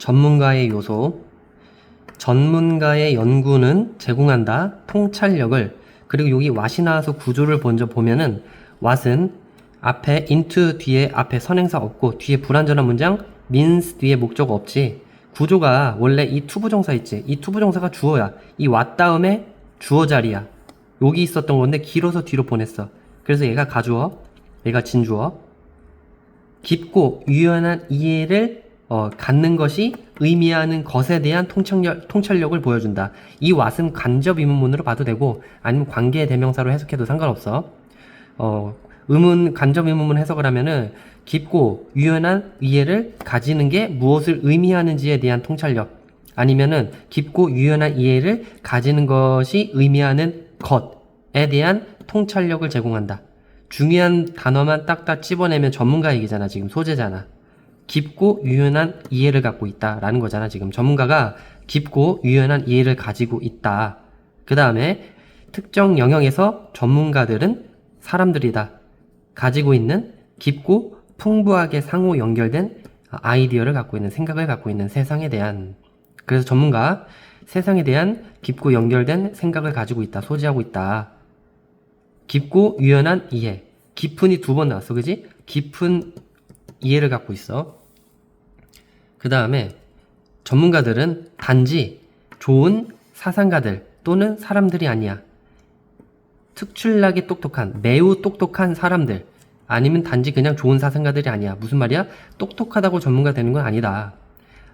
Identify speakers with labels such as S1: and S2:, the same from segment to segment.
S1: 전문가의 요소, 전문가의 연구는 제공한다. 통찰력을 그리고 여기 what이 나와서 구조를 먼저 보면은 what은 앞에 into 뒤에 앞에 선행사 없고 뒤에 불완전한 문장 means 뒤에 목적 없지. 구조가 원래 이 투부정사 있지. 이 투부정사가 주어야. 이 what 다음에 주어 자리야. 여기 있었던 건데 길어서 뒤로 보냈어. 그래서 얘가 가주어, 얘가 진주어. 깊고 유연한 이해를 어, 갖는 것이 의미하는 것에 대한 통찰력, 통찰력을 보여준다. 이 what은 간접 의문문으로 봐도 되고 아니면 관계 대명사로 해석해도 상관없어. 어, 의문 간접 의문문 해석을 하면은 깊고 유연한 이해를 가지는 게 무엇을 의미하는지에 대한 통찰력 아니면은 깊고 유연한 이해를 가지는 것이 의미하는 것에 대한 통찰력을 제공한다. 중요한 단어만 딱딱 집어내면 전문가 얘기잖아. 지금 소재잖아. 깊고 유연한 이해를 갖고 있다라는 거잖아. 지금 전문가가 깊고 유연한 이해를 가지고 있다. 그 다음에 특정 영역에서 전문가들은 사람들이다. 가지고 있는 깊고 풍부하게 상호 연결된 아이디어를 갖고 있는 생각을 갖고 있는 세상에 대한 그래서 전문가 세상에 대한 깊고 연결된 생각을 가지고 있다. 소지하고 있다. 깊고 유연한 이해. 깊은이 두 번 나왔어. 그지? 깊은 이해를 갖고 있어. 그 다음에 전문가들은 단지 좋은 사상가들 또는 사람들이 아니야. 특출나게 똑똑한, 매우 똑똑한 사람들. 아니면 단지 그냥 좋은 사상가들이 아니야. 무슨 말이야? 똑똑하다고 전문가 되는 건 아니다.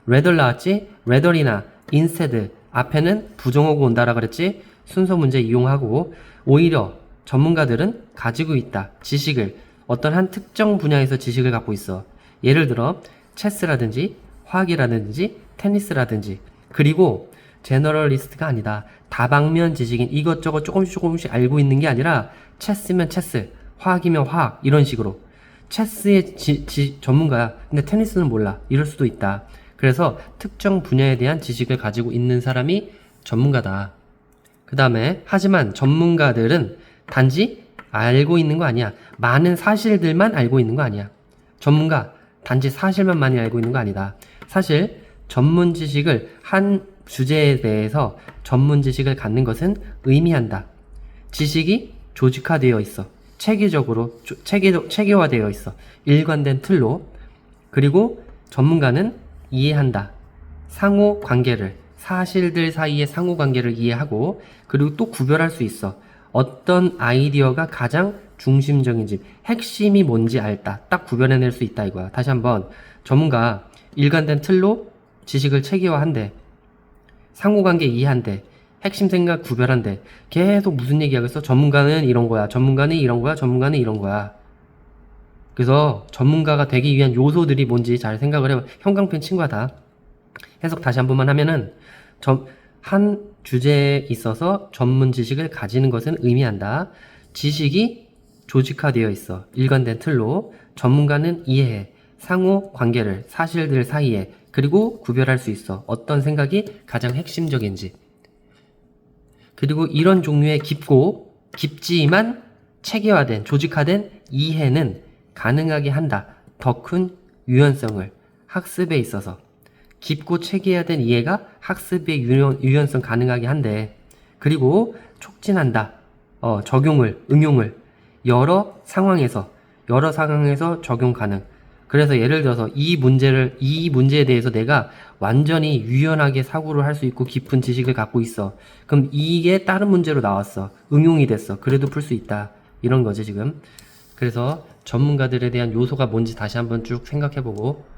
S1: rather 나왔지? rather이나 instead 앞에는 부정어고 온다라 그랬지? 순서 문제 이용하고 오히려 전문가들은 가지고 있다. 지식을 어떤 한 특정 분야에서 지식을 갖고 있어. 예를 들어 체스라든지 화학이라든지 테니스라든지 그리고 제너럴리스트가 아니다. 다방면 지식인 이것저것 조금씩 조금씩 알고 있는 게 아니라 체스면 체스, 화학이면 화학 이런 식으로 체스의 지, 지- 전문가야. 근데 테니스는 몰라. 이럴 수도 있다. 그래서 특정 분야에 대한 지식을 가지고 있는 사람이 전문가다. 그 다음에 하지만 전문가들은 단지 알고 있는 거 아니야. 많은 사실들만 알고 있는 거 아니야. 전문가 단지 사실만 많이 알고 있는 거 아니다. 사실 전문 지식을 한 주제에 대해서 전문 지식을 갖는 것은 의미한다. 지식이 조직화되어 있어. 체계적으로 조- 체계, 체계화되어 있어. 일관된 틀로. 그리고 전문가는 이해한다. 상호 관계를 사실들 사이의 상호 관계를 이해하고 그리고 또 구별할 수 있어. 어떤 아이디어가 가장 중심적인지 핵심이 뭔지 알다. 딱 구별해낼 수 있다 이거야. 다시 한번 전문가 일관된 틀로 지식을 체계화한대. 상호관계 이해한대. 핵심 생각 구별한대. 계속 무슨 얘기하겠어? 전문가는 이런 거야. 전문가는 이런 거야. 전문가는 이런 거야. 그래서 전문가가 되기 위한 요소들이 뭔지 잘 생각을 해봐. 형광펜 친구야 다. 해석 다시 한 번만 하면은 점, 한 주제에 있어서 전문 지식을 가지는 것은 의미한다. 지식이 조직화되어 있어. 일관된 틀로. 전문가는 이해해. 상호 관계를 사실들 사이에 그리고 구별할 수 있어. 어떤 생각이 가장 핵심적인지. 그리고 이런 종류의 깊고 깊지만 체계화된 조직화된 이해는 가능하게 한다. 더 큰 유연성을 학습에 있어서 깊고 체계화된 이해가 학습의 유연, 유연성 가능하게 한대. 그리고 촉진한다. 어, 적용을, 응용을 여러 상황에서 여러 상황에서 적용 가능. 그래서 예를 들어서 이 문제를 이 문제에 대해서 내가 완전히 유연하게 사고를 할 수 있고 깊은 지식을 갖고 있어. 그럼 이게 다른 문제로 나왔어. 응용이 됐어. 그래도 풀 수 있다. 이런 거지 지금. 그래서 전문가들에 대한 요소가 뭔지 다시 한번 쭉 생각해보고